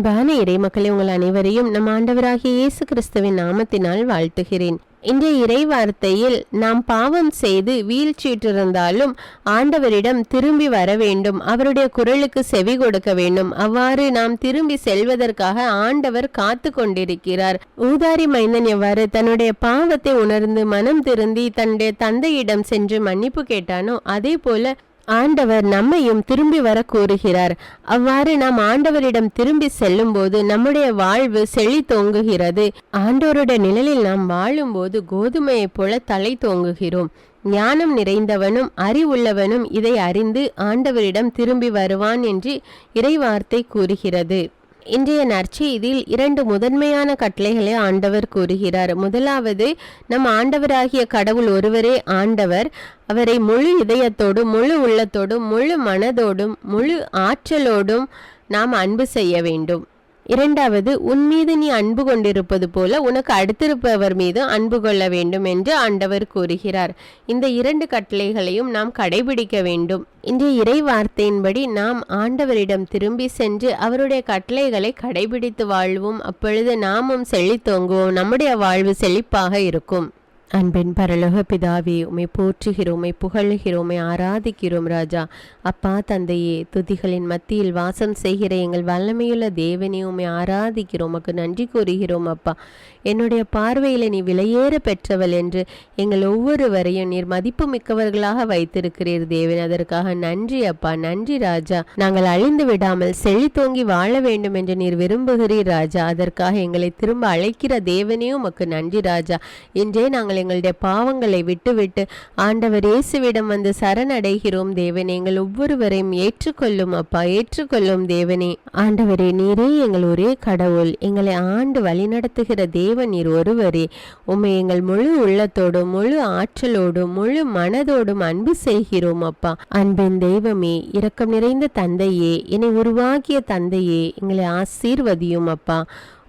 அன்பான இறைமக்களை உங்கள் அனைவரையும் நம் ஆண்டவராகிய இயேசு கிறிஸ்துவின் நாமத்தினால் வாழ்த்துகிறேன். இன்றைய இறை வார்த்தையில் நாம் பாவம் செய்து வீழ்ச்சியிட்டிருந்தாலும் ஆண்டவரிடம் திரும்பி வர வேண்டும் அவருடைய குரலுக்கு செவி கொடுக்க வேண்டும். அவ்வாறு நாம் திரும்பி செல்வதற்காக ஆண்டவர் காத்து கொண்டிருக்கிறார். ஊதாரி மைந்தன் எவ்வாறு தன்னுடைய பாவத்தை உணர்ந்து மனம் திருந்தி தன்னுடைய தந்தையிடம் சென்று மன்னிப்பு கேட்டானோ அதே போல ஆண்டவர் நம்மையும் திரும்பி வர கூறுகிறார் அவ்வாறு நாம் ஆண்டவரிடம் திரும்பி செல்லும்போது நம்முடைய வாழ்வு செழி தோங்குகிறது. ஆண்டோருடைய நிழலில் நாம் வாழும்போது கோதுமையைப் போல தலை தோங்குகிறோம். ஞானம் நிறைந்தவனும் அறிவுள்ளவனும் இதை அறிந்து ஆண்டவரிடம் திரும்பி வருவான் என்று இறைவார்த்தை கூறுகிறது. இன்றைய நற்செய்தியில் இரண்டு முதன்மையான கட்டளைகளை ஆண்டவர் கூறுகிறார். முதலாவது நம் ஆண்டவராகிய கடவுள் ஒருவரே ஆண்டவர். அவரை முழு இதயத்தோடும் முழு உள்ளத்தோடும் முழு மனதோடும் முழு ஆற்றலோடும் நாம் அன்பு செய்ய வேண்டும். இரண்டாவது உன் மீது நீ அன்பு கொண்டிருப்பது போல உனக்கு அடுத்திருப்பவர் மீது அன்பு கொள்ள வேண்டும் என்று ஆண்டவர் கூறுகிறார். இந்த இரண்டு கட்டளைகளையும் நாம் கடைபிடிக்க வேண்டும். இன்றைய இறை வார்த்தையின்படி நாம் ஆண்டவரிடம் திரும்பி சென்று அவருடைய கட்டளைகளை கடைபிடித்து வாழ்வோம். அப்பொழுது நாமும் செழித்தோங்குவோம். நம்முடைய வாழ்வு செழிப்பாக இருக்கும். அன்பின் பரலோக பிதாவே உமை போற்றுகிறோம் உமை ஆராதிக்கிறோம் ராஜா. அப்பா தந்தையே துதிகளின் மத்தியில் வாசம் செய்கிற எங்கள் வல்லமையுள்ள தேவனே உமை ஆராதிக்கிறோம் உமக்கு நன்றி கூறுகிறோம் அப்பா. என்னுடைய பார்வையில் நீ விலையேற பெற்றவள் என்று எங்கள் ஒவ்வொருவரையும் நீர் மதிப்பு மிக்கவர்களாக வைத்திருக்கிறீர் தேவன். அதற்காக நன்றி அப்பா நன்றி ராஜா. நாங்கள் அழிந்து விடாமல் செழித்தோங்கி வாழ வேண்டும் என்று நீர் விரும்புகிறீர் ராஜா. அதற்காக எங்களை திரும்ப அழைக்கிற தேவனே உமக்கு நன்றி ராஜா. இன்றே நாங்கள் எங்களுடைய பாவங்களை விட்டுவிட்டு ஆண்டவர் இயேசுவிடம் வந்து சரணடைகிறோம் தேவனே. எங்கள் ஒவ்வொருவரையும் ஏற்றுக்கொள்ளும் அப்பா ஏற்றுக்கொள்ளும் தேவனே. ஆண்டவரே நீரே எங்கள் ஒரே கடவுள். எங்களை ஆண்டு வழிநடத்துகிற தேவன் நீர் ஒருவரே. உம்மை எங்கள் முழு உள்ளத்தோடும் முழு ஆற்றலோடும் முழு மனதோடும் அன்பு செய்கிறோம் அப்பா. அன்பின் தெய்வமே இரக்கம் நிறைந்த தந்தையே என்னை உருவாக்கிய தந்தையே எங்களை ஆசீர்வதியும் அப்பா.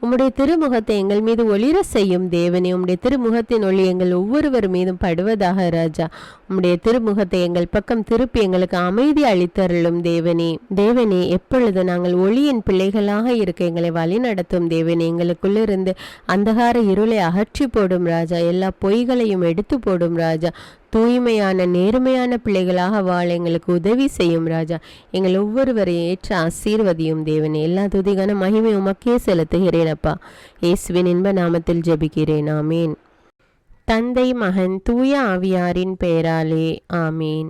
உம்முடைய திருமுகத்தை எங்கள் மீது ஒளிர செய்யும் தேவனே. உம்முடைய திருமுகத்தின் ஒளி எங்கள் ஒவ்வொருவர் மீதும் படுவதாக ராஜா. உம்முடைய திருமுகத்தை எங்கள் பக்கம் திருப்பி எங்களுக்கு அமைதி அளித்தருளும் தேவனே. தேவனே எப்பொழுது நாங்கள் ஒளியின் பிள்ளைகளாக இருக்க எங்களை வழி நடத்தும் தேவனே. எங்களுக்குள்ளிருந்து அந்தகார இருளை அகற்றி போடும் ராஜா. எல்லா பொய்களையும் எடுத்து போடும் ராஜா. தூய்மையான நேர்மையான பிள்ளைகளாக வாழ எங்களுக்கு உதவி செய்யும் ராஜா. எங்கள் ஒவ்வொருவரையும் ஏற்ற ஆசீர்வதியும் தேவனே. எல்லா துதிகான மகிமை உமக்கே செலுத்துகிறேன் அப்பா. இயேசுவின் இன்ப நாமத்தில் ஜெபிக்கிறேன். ஆமீன். தந்தை மகன் தூய ஆவியாரின் பெயராலே. ஆமீன்.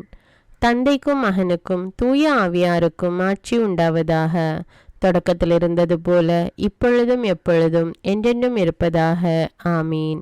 தந்தைக்கும் மகனுக்கும் தூய ஆவியாருக்கும் ஆட்சி உண்டாவதாக. தொடக்கத்தில் இருந்தது போல இப்பொழுதும் எப்பொழுதும் என்றென்றும் இருப்பதாக. ஆமீன்.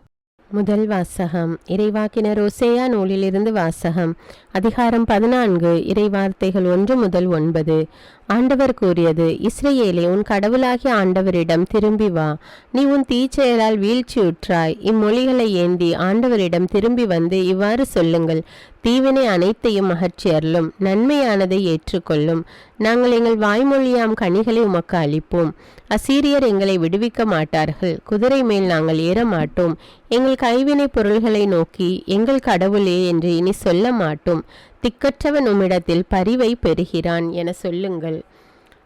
முதல் வாசகம் இறைவாக்கினர் ஒசேயா நூலிலிருந்து வாசகம் அதிகாரம் பதினான்கு இறைவார்த்தைகள் ஒன்று முதல் ஒன்பது. ஆண்டவர் கூறியது இஸ்ரேலே உன் கடவுளாகிய ஆண்டவரிடம் திரும்பி வா. நீ உன் தீச்செயலால் வீழ்ச்சியுற்றாய். இம்மொழிகளை ஏந்தி ஆண்டவரிடம் திரும்பி வந்து இவ்வாறு சொல்லுங்கள். தீவினை அனைத்தையும் அகற்றி அருளும். நன்மையானதை ஏற்றுக்கொள்ளும். நாங்கள் எங்கள் வாய்மொழியாம் கனிகளை உமக்கு அளிப்போம். அசீரியர் எங்களை விடுவிக்க மாட்டார்கள். குதிரை மேல் நாங்கள் ஏற மாட்டோம் எங்கள் கைவினை பொருள்களை நோக்கி எங்கள் கடவுளே என்று இனி சொல்ல மாட்டோம். திக்கற்றவன் உம்மிடத்தில் பரிவை பெறுகிறான் என சொல்லுங்கள்.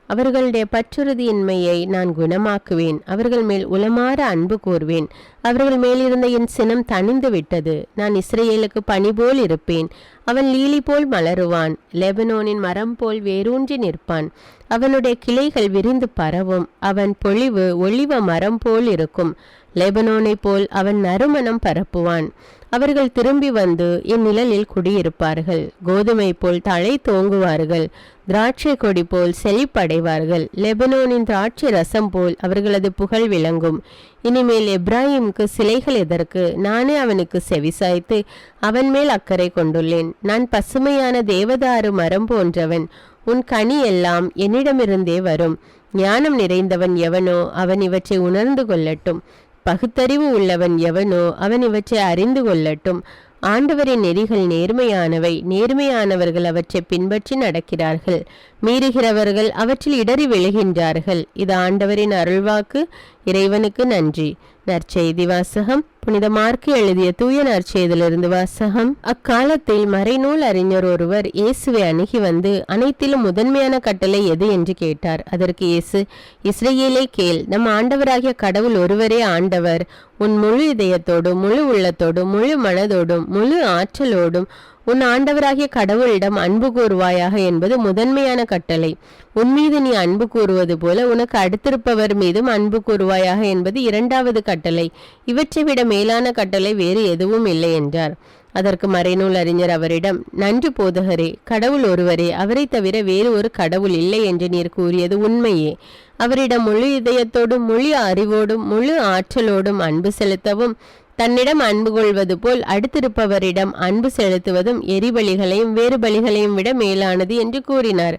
அவர்களுடைய பற்றுறுதியின்மையை நான் குணமாக்குவேன். அவர்கள் மேல் உளமாற அன்பு கூர்வேன். அவர்கள் மேலிருந்த என் சினம் தணிந்து விட்டது. நான் இஸ்ரேலுக்கு பனி போல் இருப்பேன். அவன் லீலி போல் மலருவான். லெபனோனின் மரம் போல் வேரூன்றி நிற்பான். அவனுடைய கிளைகள் விரிந்து பரவும். அவன் பொழிவு ஒளிவ மரம் போல் இருக்கும். லெபனோனைப் போல் அவன் நறுமணம் பரப்புவான். அவர்கள் திரும்பி வந்து என் நிழலில் குடியிருப்பார்கள். கோதுமை போல் தலை தோங்குவார்கள். திராட்சை கொடி போல் செழிப்படைவார்கள். லெபனோனின் திராட்சை ரசம் போல் அவர்களது புகழ் விளங்கும். இனிமேல் எப்ராஹிமுக்கு சிலைகள் எதற்கு? நானே அவனுக்கு செவிசாய்த்து அவன் மேல் அக்கறை கொண்டுள்ளேன். நான் பசுமையான தேவதாரு மரம் போன்றவன். உன் கனி எல்லாம் என்னிடமிருந்தே வரும். ஞானம் நிறைந்தவன் எவனோ அவன் இவற்றை உணர்ந்து கொள்ளட்டும். பகுத்தறிவு உள்ளவன் எவனோ அவன் இவற்றை அறிந்து கொள்ளட்டும். ஆண்டவரின் நெறிகள் நேர்மையானவை நேர்மையானவர்கள் அவற்றை பின்பற்றி நடக்கிறார்கள். மீறுகிறவர்கள் அவற்றில் இடறி விழுகின்றார்கள். இது ஆண்டவரின் அருள்வாக்கு. இறைவனுக்கு நன்றி. நற்செய்தி வாசகம். புனித மார்க்கு எழுதிய தூய நற்செய்திலிருந்து வாசகம். அக்காலத்தில் மறைநூல் அறிஞர் ஒருவர் இயேசுவை அணுகி வந்து அனைத்திலும் முதன்மையான கட்டளை எது? என்று கேட்டார். அதற்கு இயேசு இஸ்ரேலே கேள் நம் ஆண்டவராகிய கடவுள் ஒருவரே ஆண்டவர். உன் முழு இதயத்தோடும் முழு உள்ளத்தோடும் முழு மனதோடும் முழு ஆற்றலோடும் உன் ஆண்டவராகிய கடவுளிடம் அன்பு கூறுவாயாக என்பது முதன்மையான கட்டளை. உன் மீது நீ அன்பு கூறுவது போல உனக்கு அடுத்திருப்பவர் மீதும் அன்பு கூறுவாயாக என்பது இரண்டாவது கட்டளை. இவற்றை விட மேலான கட்டளை வேறு எதுவும் இல்லை என்றார். அதற்கு மறைநூல் அறிஞர் அவரிடம் நன்று போதகரே கடவுள் ஒருவரே அவரை தவிர வேறு ஒரு கடவுள் இல்லை என்று நீர் கூறியது உண்மையே. அவரிடம் முழு இதயத்தோடும் முழு அறிவோடும் முழு ஆற்றலோடும் அன்பு செலுத்தவும் தன்னிடம் அன்பு கொள்வது போல் அடுத்திருப்பவரிடம் அன்பு செலுத்துவதும் எரிபலிகளையும் வேறு பலிகளையும் விட மேலானது என்று கூறினார்.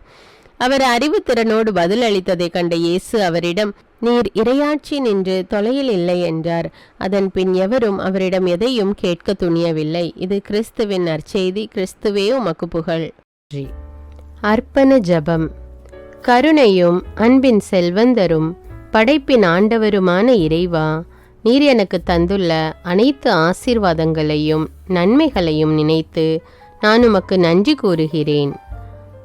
அவர் அறிவுத்திறனோடு பதில் அளித்ததை கண்ட இயேசு அவரிடம் நீர் இரையாட்சி நின்று தொலையில் இல்லை என்றார். அதன் பின் எவரும் அவரிடம் எதையும் கேட்க துணியவில்லை. இது கிறிஸ்துவின் நற்செய்தி. கிறிஸ்துவே உமக்கு புகழ். அர்ப்பண ஜபம். கருணையும் அன்பின் செல்வந்தரும் படைப்பின் ஆண்டவருமான இறைவா நீர் எனக்கு தந்துள்ள அனைத்து ஆசீர்வாதங்களையும் நன்மைகளையும் நினைத்து நான் உமக்கு நன்றி கூறுகிறேன்.